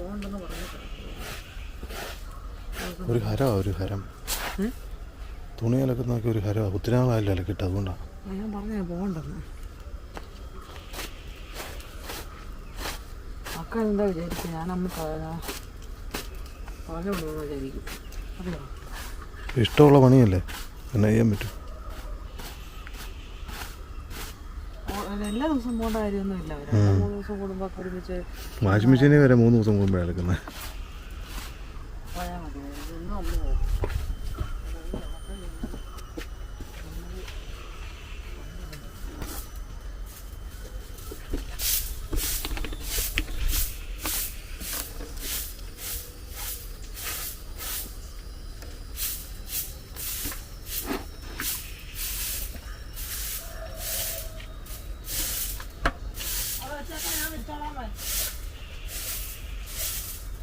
പോകണ്ടെന്ന് പറഞ്ഞു ഒരു ഹരാ ഒരു ഹരം. തുണി അലക്കുന്നൊക്കെ ഒരു ഹരാ ഒത്തിരി നാളായില്ല അലക്കിട്ട് അതുകൊണ്ടാണ് ഞാൻ പറഞ്ഞ പോകണ്ടെന്ന്. അക്ക എന്താ വിചാരിക്കും ഞാൻ അമ്മ പറഞ്ഞു വിടുമെന്ന് വിചാരിക്കും. അറിയോ? ഇഷ്ടമുള്ള പണിയല്ലേ? എന്നാ ചെയ്യാൻ പറ്റും ഓ- എല്ലാ ദിവസവും പോകേണ്ട കാര്യമൊന്നുമില്ല. ദിവസം വാഷിംഗ് മെഷീനിൽ വരെ മൂന്ന് ദിവസം കൂടുമ്പോഴാണ് അലക്കുന്നത് പോയാൽ മതി ഇന്നും അമ്മ പോകും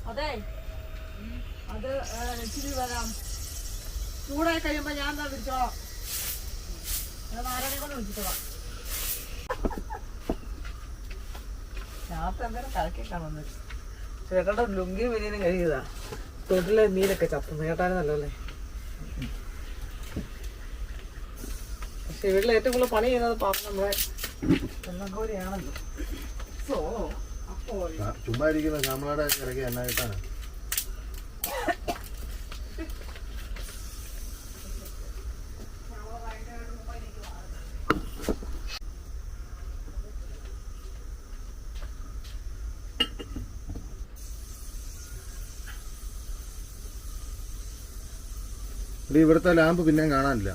അതെ അത് ഏ, ഇച്ചിരി വരാം ചൂടായി കഴിയുമ്പോ ഞാൻ എന്താ വിളിച്ചോളാം ഞാൻ ആരോടെ കൊണ്ട് വിളിച്ചിട്ടോളാം ചേട്ടയുടെ ലുങ്കി വിനീനും കഴിയതാ. തൊട്ടിലെ മീനൊക്കെ ചത്തുന്നു. ചേട്ടാനും നല്ലല്ലേ പക്ഷെ വീട്ടിൽ ഏറ്റവും കൂടുതൽ പണി ചെയ്യുന്നത് പാപ്പ നമ്മളെ വെള്ളംകോരിയാണല്ലോ സോ അപ്പോൾ ചുമ്മാ ഇരിക്കുന്ന. ശ്യാമളയുടെ ഇറക്കി എന്നാ ഇവിടെ ഇവിടുത്തെ ലാമ്പ് പിന്നെയും കാണാനില്ല.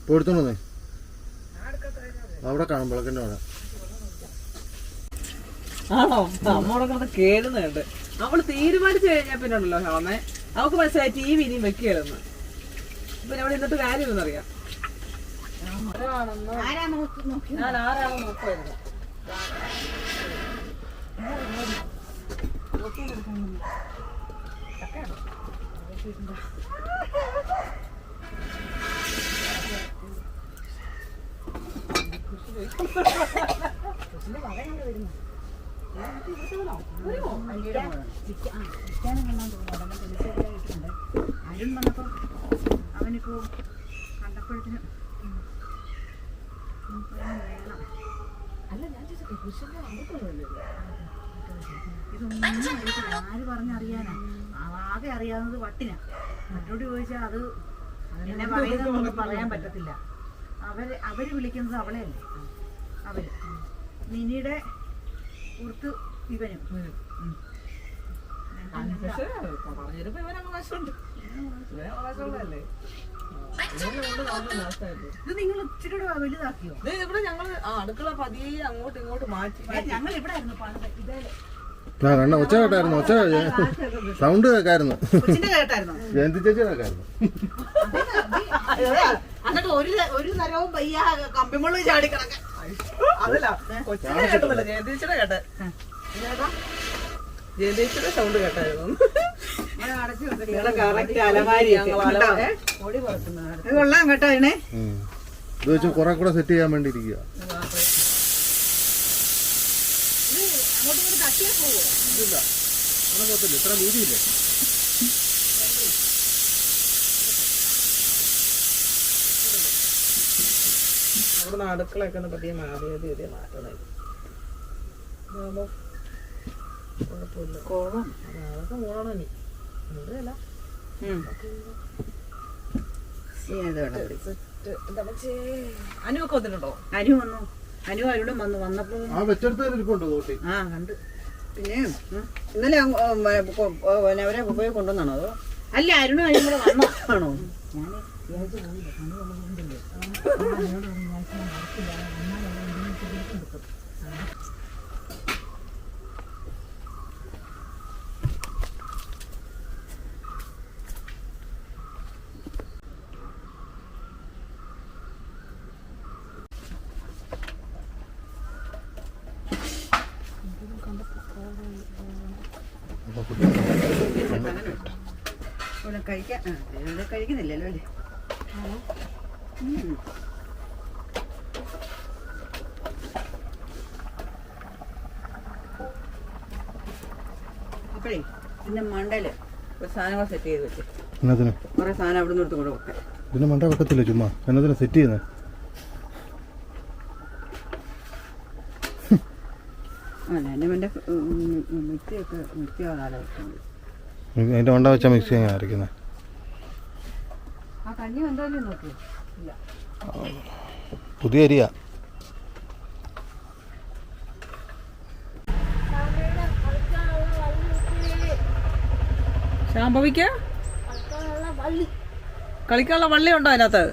ഇപ്പോൾ എടുത്തോണ്ടേ അവിടെ കാണും വിളക്കിന്റെ അവിടെ ആണോ? കേടുന്നുണ്ട്. അവൾ തീരുമാനിച്ചു കഴിഞ്ഞാൽ പിന്നെ ഉണ്ടല്ലോ ഷാമേ അവക്ക് മനസ്സിലായി ടി വി ഇനിയും വെക്കുകയാണെന്ന്. പിന്നെ അവിടെ ഇന്നത്തെ കാര്യമെന്നറിയാം ഞാൻ ആരാണോ നോക്കുമായിരുന്നു അരുൺ വന്നപ്പം അവനിപ്പോ കണ്ടപ്പോഴത്തേനും ഇതൊന്നും അറിയത്തില്ല ആര് പറഞ്ഞറിയാനാ ആകെ അറിയാവുന്നത് വട്ടിനാ. മറ്റോട് ചോദിച്ചാൽ അത് എന്നെ പറയുന്നതൊന്നും പറയാൻ പറ്റത്തില്ല. അവർ അവർ വിളിക്കുന്നത് അവളെ അവളെയല്ലേ? അവർ. മിനിയുടെ പുറത്ത് ഇവനും. ഇത് നിങ്ങൾ ഇച്ചിരി വലുതാക്കിയോ? ഇവിടെ ഞങ്ങൾ അടുക്കള പതിയെ അങ്ങോട്ട് ഇങ്ങോട്ട് മാറ്റി മാറ്റി. ഞങ്ങൾ ഇവിടെ ആയിരുന്നു പണ്ട്. ഇതേ ആ കണ്ട ഒച്ച കേട്ടായിരുന്നു? ഒച്ച സൗണ്ട് കേൾക്കായിരുന്നു. ജയന്തി ചേച്ചി കേൾക്കായിരുന്നു. എന്നിട്ട് ഒരു ഒരു നരവും പയ്യ കമ്പിമുള്ള ചാടി കിടക്കാൻ. അതല്ല കൊച്ചിനെ കേട്ടതല്ല? ജയന്തീച്ചിയുടെ കേട്ടെ. ജയന്തീച്ചിയുടെ സൗണ്ട് കേട്ടായിരുന്നു. കൊള്ളാം കേട്ടോ അതിനെ. ഇത് വെച്ച് കുറെ കൂടെ സെറ്റ് ചെയ്യാൻ വേണ്ടി ഇരിക്കുക ഇത്ര വീതിയില്ലേ? അവിടുന്ന് അടുക്കളയൊക്കെ ഒന്ന് പതിയെ മാറിയത് ഇതേ മാറ്റണത് ഇതാകുമ്പോ കുഴപ്പമില്ല. കോളം അതൊക്കെ പോകണം ഇനി. ഇവിടെയല്ല അനുവൊക്കെ വന്നിട്ടുണ്ടോ? അനു വന്നു. അനു അരുണും വന്നു വന്നപ്പോ ആ വെച്ചെടുത്തതിലിരിപ്പുണ്ടോ തോട്ടി ആ കണ്ട് പിന്നെ ഇന്നലെ അവരെ ഉപയോഗം കൊണ്ടുവന്നാണോ അതോ അല്ല അരുണും അനു കൂടെ വന്നതാണോ ഞാൻ വിചാരിച്ചു പോയില്ല പണി വന്നതുകൊണ്ടല്ലേ ആ, എന്നോട് പറഞ്ഞു, ഞാൻ ഇച്ചിരി നടക്കില്ല, വന്നാൽ അവിടെ എന്തെങ്കിലും ഇച്ചിരി എടുക്കും. അപ്പോൾ ഫുഡ് ഇവിടെ കഴിക്കാം ഇവിടെ കഴിക്കുന്നില്ലല്ലോ അല്ലേ. അപ്പോഴേ എന്റെ മണ്ടയിൽ ഒരു സാധനങ്ങൾ സെറ്റ് ചെയ്ത് വെച്ചേ കുറെ സാധനം അവിടെ നിന്ന് എടുത്ത് കൂടെ വെക്കാം. ഇതിന് മണ്ട വെക്കത്തില്ല ചുമ്മാ? എന്നതിനാ സെറ്റ് ചെയ്യുന്നത് അല്ല എന്റെ എന്റെ മിക്സിയൊക്കെ അതിന്റെ മണ്ട വെച്ചാൽ മിക്സ് ചെയ്യാൻ അരക്കുന്നത് ആ കഞ്ഞി എന്തായാലും നോക്കി. ഇല്ല. പുതിയ അരിയ. ശാംഭവിക്ക? കളിക്കാനുള്ള വള്ളി ഉണ്ടോ അതിനകത്ത്?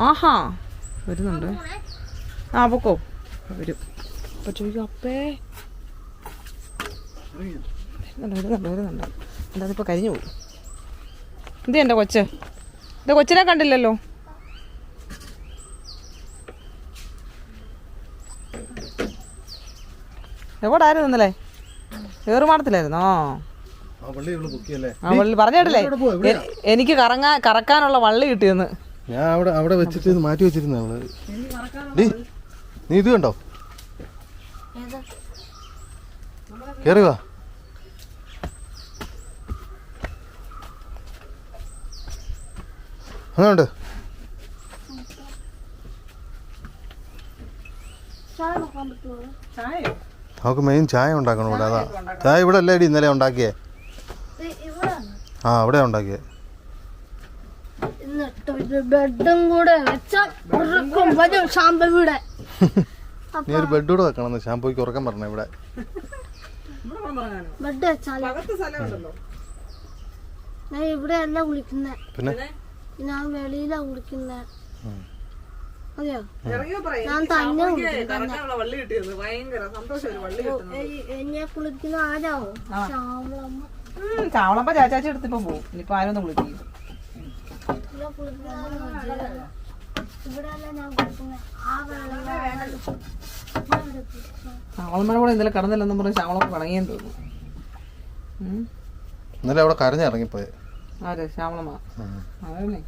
ആഹാ. വരുന്നുണ്ട്. ആ പൊക്കോ. വരും. അപ്പൊ ചോദിക്കും അപ്പേ. വരുന്നുണ്ട് വരുന്നുണ്ട് വരുന്നുണ്ട് കരിഞ്ഞു പോകും ഇത് എന്റെ കൊച്ച്. ഇത് കൊച്ചിനെ കണ്ടില്ലല്ലോ. എവിടായിരുന്നു ഇന്നലെ ഏറുമാടത്തിലായിരുന്നോ? ആ വള്ളി പറഞ്ഞിട്ടില്ലേ എനിക്ക് കറങ്ങാ കറക്കാനുള്ള വള്ളി കിട്ടിയെന്ന്. ഞാൻ അവിടെ അവിടെ വെച്ചിട്ട് ഇത് മാറ്റി വെച്ചിരുന്ന അവൾ ഡീ നീ ഇത് കണ്ടോ? കേറി വാ. അതുകൊണ്ട് ചായയോ? നമുക്ക് മെയിൻ ചായ ഉണ്ടാക്കണം ഇവിടെ അതാ. ചായ ഇവിടെ അല്ലേ ഇടി ഇന്നലെ ഉണ്ടാക്കിയേ? ആ അവിടെ ഉണ്ടാക്കിയേ. നീ ഒരു ബെഡ് കൂടെ വെക്കണം ഷാമ്പൂയ്ക്ക് ഉറക്കം പറഞ്ഞ ഇവിടെ. ഇവിടെ അല്ല കുളിക്കുന്നേ. പിന്നെ? ഞാൻ വെളിയിലാ അതെയോ? ഞാൻ തന്നെ എന്നെ കുളിക്കുന്ന ആരാവോ? ശ്യാമളമ്മ. ഉം, ചാവളമ്പ ചാച്ചാച്ചി എടുത്തിപ്പോ പോകും ഇനിയിപ്പോ ആരൊന്നും ഒന്നും കുളിക്കും. ചാവളമ്മയുടെ കൂടെ ഇന്നലെ കടന്നില്ലെന്നും പറഞ്ഞ് ചാവളം കടങ്ങിയെന്ന് തോന്നുന്നു. ഇന്നലെ അവിടെ കരഞ്ഞിറങ്ങിപ്പോയെ. ആര്? ശ്യാമളമ്മ. അതന്നെ?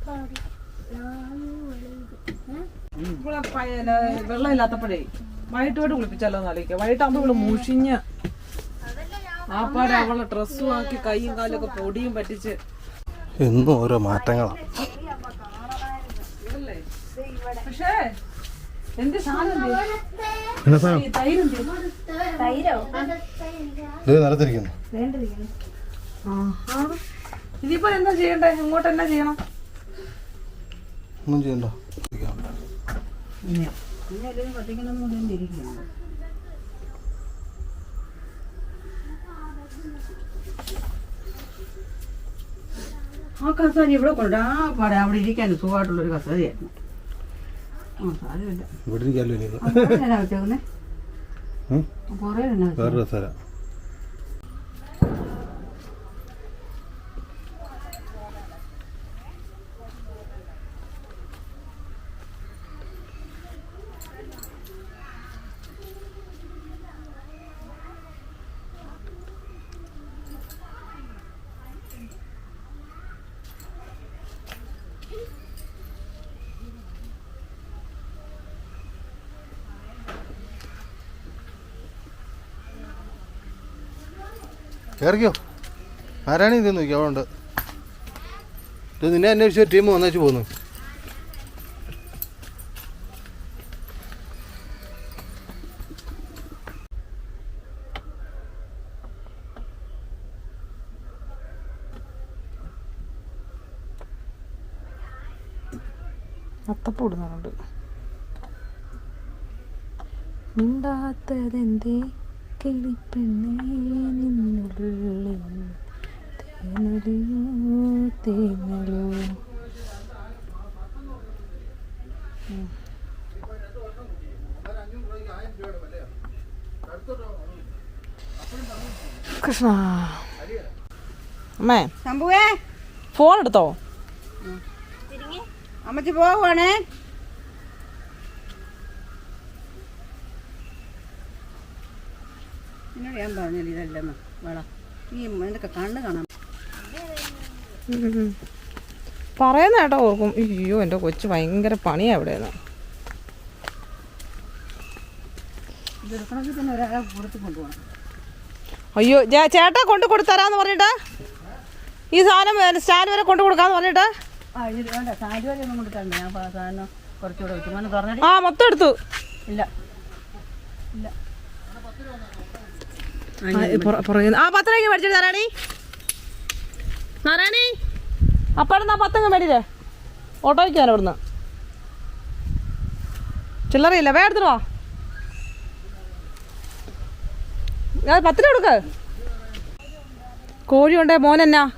ഇവിടെ വെള്ളം ഇല്ലാത്തപ്പോഴേ വൈകിട്ടോട്ട് കുളിപ്പിച്ചാലോ എന്ന് ആലോചിക്കാം വൈകിട്ടാകുമ്പോ ഇവിടെ മുഷിഞ്ഞ് ആപ്പാടെ അവളെ ഡ്രസ്സും ആക്കി കൈയും കാലൊക്കെ പൊടിയും പറ്റിച്ച്. എന്നും ഓരോ മാറ്റങ്ങളാണ്? പക്ഷേ എന്ത് സാധനം തൈരോ എന്ത്? ഇത് നിലത്തിരിക്കുന്നു ആഹാ. ഇനിയിപ്പോ എന്താ ചെയ്യണ്ടേ? ഇങ്ങോട്ട് എന്നാ ചെയ്യണം? ഒന്നും ചെയ്യണ്ട. ആ കസേര ഇവിടെ കൊണ്ടാ പാടെ അവിടെ ഇരിക്കാൻ സുഖമായിട്ടുള്ളൊരു കസാരിയായിരുന്നു ആ സാരമില്ല. ഇവിടെ ഇരിക്കാമല്ലോ ഇനി ആ, പുറകിൽ എന്നാ വെച്ചേക്കുന്നേ ഉം? പുറകിൽ എന്നാ വെച്ചേ വേറെ രസര കയറിക്കോ ആരാണ് ഇത് നോക്കി? അവിടെ ഉണ്ട്. ഇത് നിന്നെ അന്വേഷിച്ച ടീം വന്നേച്ച് പോന്നു. അത്തപ്പൂ ഇടുന്നുണ്ട് മിണ്ടാത്തതെന്തേ? കിളിപ്പെണ്ണേ നിന്നുള്ളിൽ തേനൊലിയോ തേങ്ങലോ കൃഷ്ണ. അമ്മേ. ശംഭുവേ. ഫോൺ എടുത്തോ? അമ്മച്ചി പോവാണേ. ഞാൻ പറഞ്ഞില്ല ഇതല്ലെന്ന് വേള. ഈ എന്തൊക്കെ കണ്ണ് കാണാം പറയുന്ന കേട്ടോ ഓർക്കും. അയ്യോ എന്റെ കൊച്ചു ഭയങ്കര പണിയാ ഇവിടെ ഇതെടുക്കണമെങ്കിൽ തന്നെ ഒരാളെ കൊടുത്ത് കൊണ്ടുപോകണം. അയ്യോ ചേട്ട കൊണ്ട് കൊടുത്തരാന്ന് പറഞ്ഞിട്ട്? ഈ സാധനം സ്റ്റാൻഡ് വരെ കൊണ്ട് കൊടുക്കാന്ന് പറഞ്ഞിട്ട്? ആ മൊത്തം എടുത്തു. സാരി വരെ ഒന്നും കൊടുക്കണ്ട ഞാൻ പ- സാധനം കുറച്ചുകൂടെ വെച്ചു മോനെ തുറന്നടി ആ മൊത്തം എടുത്തു ഇല്ല ഇല്ല ആ, ഈ പുറ- പുറകിൽ നിന്ന്. ആ പത്ത് രൂപയ്ക്ക് മേടിച്ചിട്ട് നാരായണി നാരായണി അപ്പാടെന്നാ പത്തങ്ങ് മേടിയില്ലേ? ഓട്ടോയ്ക്ക് ഞാൻ ഇവിടുന്ന് ചില്ലറയില്ല? വേ എടുത്തിട്ട് വാ. ഞാൻ പത്ത് രൂപ കൊടുക്ക്. കോഴി ഉണ്ടേ മോനെന്നാ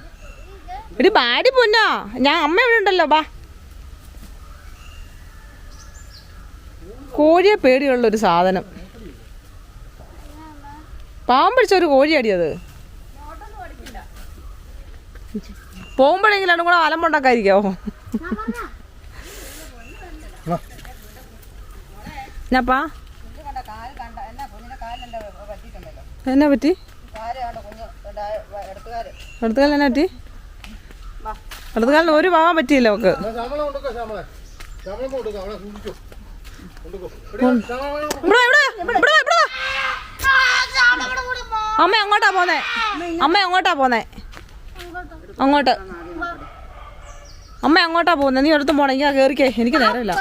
ഒരു ബാടി പൊന്നാ. ഞാൻ അമ്മ ഇവിടെ ഉണ്ടല്ലോ ബാ. കോഴിയെ പേടിയുള്ള ഒരു സാധനം. പാമ്പടിച്ച ഒരു കോഴിയടി അത്. പോകുമ്പോഴെങ്കിലും രണ്ടും കൂടെ അലമ്പുണ്ടാക്കാതിരിക്കാവോ എന്നാപ്പാ? എന്നാ പറ്റി? കാൽ കണ്ട കുഞ്ഞ് എടുത്തുകാര് അടുത്തുകാലം എന്നാ പറ്റി? എടുത്തുകാലിന് ഒരു ഭാഗം പറ്റിയില്ല അവക്ക്. ഇവിടെ ഇവിടെ ശമ്പളം ശമ്പളം കൊടുക്കാം അവളെ സൂക്ഷിച്ചു കൊണ്ടുപോ എടി, ശമ്പളം ഇവിടെ വാ, ഇവിടെ വാ, ഇവിടെ വാ, ഇവിടെ വാ. അമ്മ എങ്ങോട്ടാ പോന്നെ? അമ്മ എങ്ങോട്ടാ പോന്നെ? അങ്ങോട്ട്. അമ്മ എങ്ങോട്ടാ പോകുന്നത് നീ എടുത്തും പോണെങ്കി ആ കേറിക്കേ. എനിക്ക് നേരമില്ല.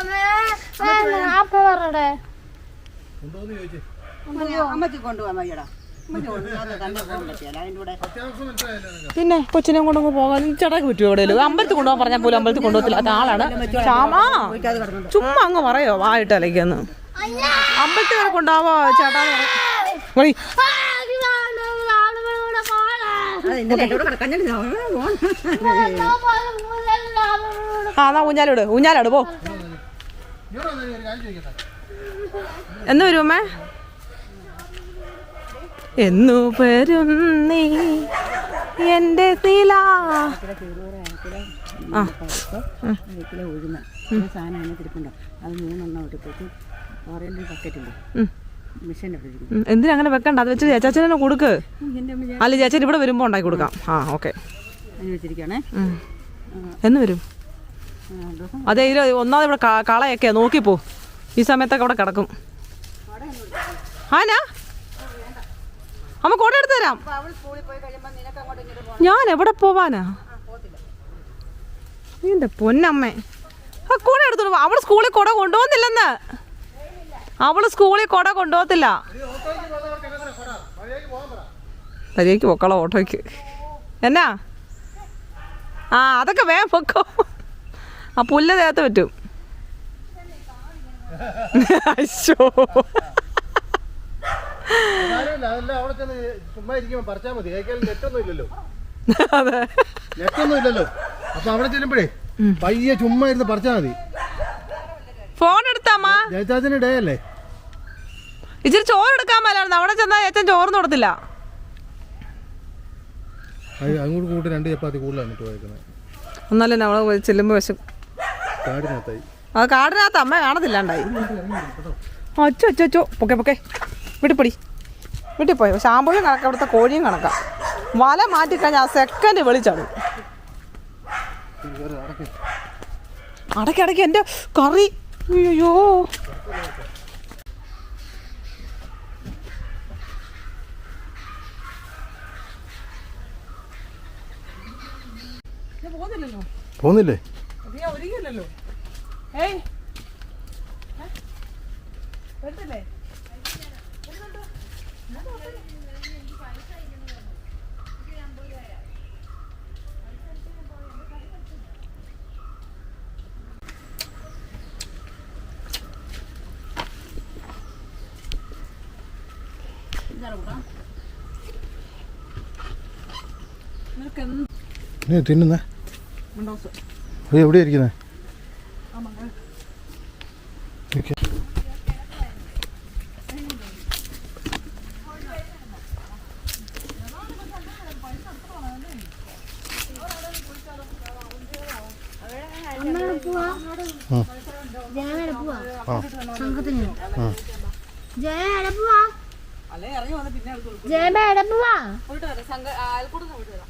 പിന്നെ കൊച്ചിനെ കൊണ്ടങ്ങ് പോകാൻ ചേട്ടാക്ക് പറ്റുമോ എവിടെയല്ലോ അമ്പലത്തിൽ കൊണ്ടുപോകാൻ പറഞ്ഞാൽ പോലും അമ്പലത്തിൽ കൊണ്ടുപോകത്തില്ല. അത് ആളാണ്. ചാമാ ചുമ്മാ അങ്ങ് പറയോ? വായിട്ട് അലയ്ക്കാന്ന് അമ്പലത്തിൽ ചേട്ടാന്ന് പറയും വഴി. അത് ഇന്നലെ എന്റെ കൂടെ കിടക്കാൻ ഞാൻ ആ എന്നാ ഊഞ്ഞാലിട് ഊഞ്ഞാലിട് പോ. എന്ന് വരും അമ്മേ? എന്നു വരും നീ എന്റെ തില ആ. കിലോ ഉഴുന്ന സാധനം തിരിപ്പുണ്ടോ അത് മൂന്നെണ്ണം എടുത്തിട്ട് ഓറഞ്ച് ബക്കറ്റില്ലേ എന്തിനാ അങ്ങനെ വെക്കണ്ട? അത് വെച്ച് ചേച്ചാച്ചനെ കൊടുക്ക്. അല്ല ചേച്ചൻ ഇവിടെ വരുമ്പോൾ ഉണ്ടാക്കി കൊടുക്കാം. ആ ഓക്കെ. എന്ന് വരും? അതെ ഇതിൽ ഒന്നാമത് ഇവിടെ കളയൊക്കെ നോക്കിപ്പോ ഈ സമയത്തൊക്കെ അവിടെ കിടക്കും. ആനാ? അമ്മ കോട്ട എടുത്ത് തരാം. അവൾ ഞാൻ എവിടെ പോവാനാ? എന്റെ പൊന്നമ്മേ. ആ കൂടെ എടുത്തോളൂ അവൾ സ്കൂളിൽ കുട കൊണ്ടുപോകുന്നില്ലെന്ന് അവൾ സ്കൂളിൽ കൊട കൊണ്ടുപോകത്തില്ല. പരിയേക്ക് പൊക്കളോ ഓട്ടോയ്ക്ക്. എന്നാ? ആ അതൊക്കെ വേഗം പൊക്കോ. ആ പുല്ല് ദേഹത്ത് പറ്റും. അശോ അതെ. നെറ്റൊന്നും ഇല്ലല്ലോ. അപ്പൊ അവിടെ ചെല്ലുമ്പോഴേ പയ്യെ ചുമ്മാ ഇരുന്ന് പറിച്ചാൽ മതി. ഫോൺ എടുത്താമ്മ ജയചാച്ചന് ഡേ അല്ലേ? ഇച്ചിരി ചോറ് എടുക്കാൻ മേലായിരുന്നു. അവിടെ ചെന്നാ ചേച്ചൻ ചോറ് കൊടുത്തില്ല അങ്ങോട്ട് കൂട്ടി രണ്ട് ചപ്പാത്തി കൂടുതലാണ് പോയേക്കുന്നത് എന്നാലും നമ്മൾ ചെല്ലുമ്പോൾ വിശം കാടിനകത്തായി. അത് കാടിനകത്ത് അമ്മ കാണത്തില്ലാണ്ടായി. അച്ചോ അച്ചോ അച്ചോ. പൊക്കെ പൊക്കെ. വീട്ടിപ്പൊടി വീട്ടിൽ പോയി. ശാമ്പൂയും കണക്കാം. അവിടുത്തെ കോഴിയും കണക്കാം. വല മാറ്റിക്കഴിഞ്ഞാൽ സെക്കൻഡ് വെളിച്ചാടും അടക്കി. അടക്കി എന്റെ കറി അയ്യോ. പോന്നില്ലേ ഒരുങ്ങില്ലല്ലോ ഏയ്. നീ തിന്നുന്നേ. അത് എവിടെ ഇരിക്കുന്നേ? സംഘത്തിന് ആ. ജയയുടെ പോവാ. അല്ലെ ഇറങ്ങി വന്ന് പിന്നെ അടുത്ത് കൊടുക്കും. ജയ പോയിട്ട് വരാം. സംഘ അയൽക്കൂടുന്ന് പോയിട്ട് വരാം.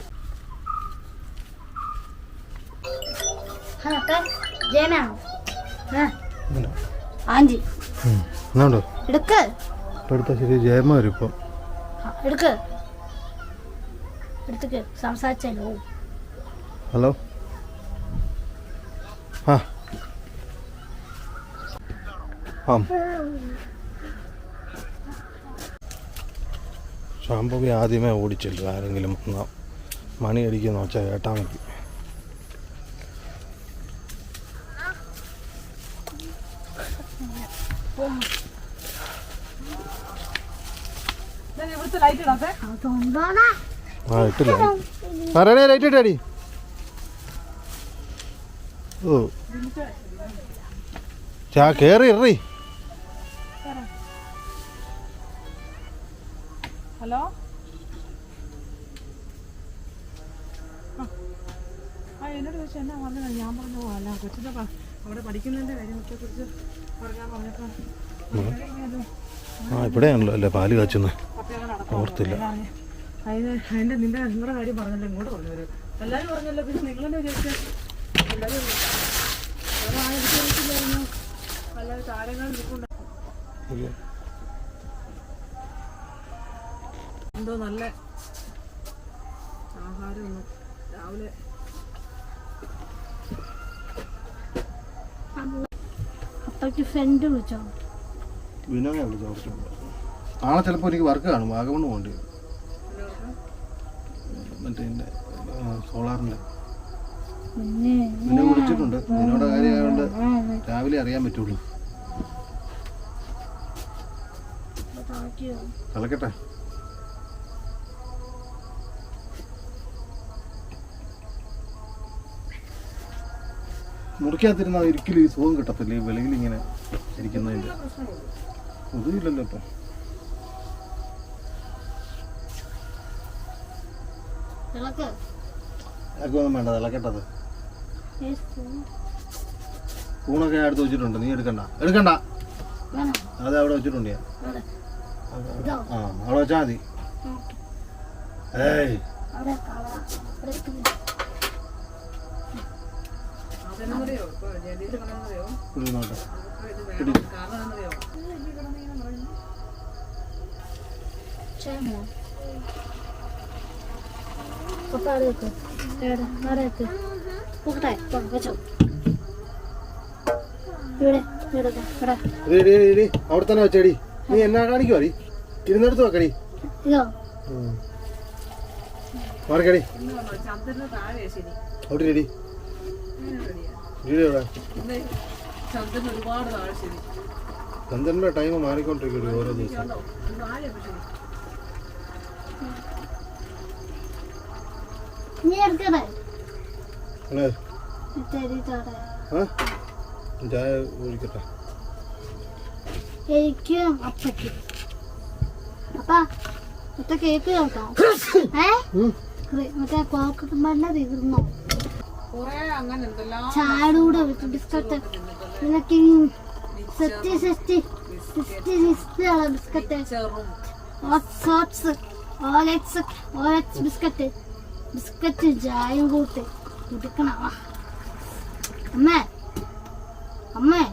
എടുത്താൽ ശരി ജയമ വരും ഇപ്പം. ഹലോ? ആ. ആ. ശാംഭവി ആദ്യമേ ഓടിച്ചല്ലോ ആരെങ്കിലും മണി അടിക്കുന്ന വെച്ചാൽ കേട്ടാൽ മതി ഞാൻ ഇവിടുത്തെ ലൈറ്റ് ഇടാത്തെ അതൊന്നാണ് ആ ഇട്ടില്ല. പറയണേ ലൈറ്റ് ഇട്ടാടി. ഓ. ചാ കേറി ഇറി. ഹലോ? ആ. ആ എന്നോട് ചോദിച്ചു എന്നാ പറഞ്ഞത് ഞാൻ പറഞ്ഞു അല്ല കൊച്ചിന്റെ പ- അവിടെ പഠിക്കുന്നതിന്റെ കാര്യത്തെ കുറിച്ച് പറയാൻ പറഞ്ഞപ്പോൾ ആ ഇവിടെയാണല്ലോ അല്ലേ പാൽ കാച്ചുന്നത്? ഓർത്തില്ല. അതിന് അതിന്റെ നിന്റെ നിങ്ങളുടെ കാര്യം പറഞ്ഞല്ലോ ഇങ്ങോട്ട് പറഞ്ഞു വരും എല്ലാവരും പറഞ്ഞല്ലോ പിന്നെ ചോദിച്ചാൽ എല്ലാവരും ആരും ചോദിച്ചില്ലായിരുന്നു അല്ലാതെ താരങ്ങൾ നിൽക്കുന്നുണ്ട് എന്തോ നല്ല ആഹാരമൊന്നും രാവിലെ. അപ്പയ്ക്ക് ഫ്രണ്ട് വിളിച്ചോ? വിനോദ വിളിച്ചു? നാളെ ചിലപ്പോൾ എനിക്ക് വർക്ക് കാണും വാഗമണ് പോകേണ്ടി വരും. മറ്റേ സോളാറിന്റെ നിന്നെ വിളിച്ചിട്ടുണ്ട്. നിന്നോട് കാര്യമായതുകൊണ്ട് രാവിലെ അറിയാൻ പറ്റുള്ളൂ. കളക്കട്ടെ മുറിക്കാത്തിരുന്നാൽ ഒരിക്കലും ഈ സുഖം കിട്ടത്തില്ല. ഈ വെളിയിൽ ഇങ്ങനെ ഇരിക്കുന്നതിന്റെ. ഒതുമില്ലല്ലോ ഇപ്പം. വിളക്ക് ആർക്കൊന്നും വേണ്ട സ്പൂൺ സ്പൂണൊക്കെ ഞാൻ എടുത്ത് വെച്ചിട്ടുണ്ട് നീ എടുക്കണ്ട. എടുക്കണ്ട. അത് അവിടെ വെച്ചിട്ടുണ്ട് ഞാൻ. ആ അവിടെ വെച്ചാൽ മതി. ഏയ്. അവിടെ കള അവിടെ ഇട്ട് അതെന്നറിയോ ഇപ്പൊ ജലീൽ കണെന്നറിയോ ഒരു നോട്ടെ ഇത് വേണം കാരണം എന്നറിയോ ചേമോ പപ്പ അവിടെ വെക്ക് എവിടെ അവിടെ വെക്ക് പോകട്ടെ വെച്ചോ ഇവിടെ അവിടെ തന്നെ വെച്ചേടി നീ എന്നാ കാണിക്കുവാ അടി ഇരുന്നെടുത്ത് വെക്കടി മാറിക്കടി അവിടെ ശരി. ചന്ദ്രന്റെ ടൈം മാറിക്കൊണ്ടിരിക്കും ഓരോ ദിവസം കണ്ടോ താഴെ ശരി നീ എടുക്കണേ അല്ലേ ശരി ചോടെ ആ ചായ ഒഴിക്കട്ടെ എനിക്കും അപ്പയ്ക്കും. അപ്പ മറ്റേ കേക്ക് കേൾക്കാം ഏ? മറ്റേ കോക്കട്ട് മണ്ണ തീർന്നോ വെച്ച് ബിസ്ക്കറ്റ്. നിനക്ക് ഈ സെറ്റി സെറ്റി സിക്സ്റ്റി സിക്സ്റ്റി ആണ് ബിസ്ക്കറ്റ്. ചെറും. Oats OLX OLX biscuit. Biscuit ചായയും കൂട്ടി കുടിക്കണം. അമ്മേ അമ്മേ.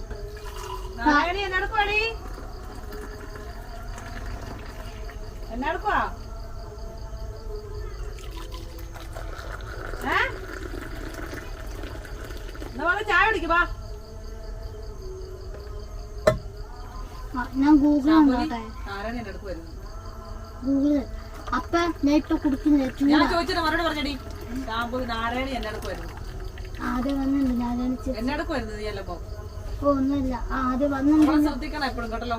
എന്നെടുക്കുവാ ചായ ഞാൻ ഗൂഗിൾ നോട്ടെ അപ്പ ഞാൻ ഇപ്പൊ മറുപടി പറഞ്ഞടി. നാരായണി വരുന്നു ആദ്യം വന്നിട്ടുണ്ട് വരുന്നത് നീ അല്ലപ്പോ ഓ ഒന്നുമില്ല. ആ, ആദ്യം വന്നിട്ടുണ്ട്. ശ്രദ്ധിക്കണം എപ്പോഴും കേട്ടല്ലോ?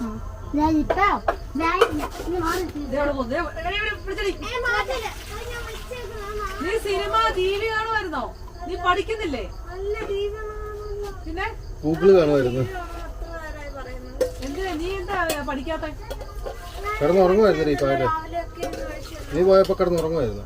ആ. ഞാൻ ഇട്ടോ ഞാൻ ഇനി മാറി നീ സിനിമ ടി വി കാണുമായിരുന്നോ? നീ പഠിക്കുന്നില്ലേ? പിന്നെ? ഗൂഗിൾ കാണുമായിരുന്നു. എന്തിനാ? നീ എന്താ പഠിക്കാത്ത? കിടന്നുറങ്ങുമായിരുന്നു ഈ പാൽ നീ പോയപ്പോ കിടന്നുറങ്ങുമായിരുന്നു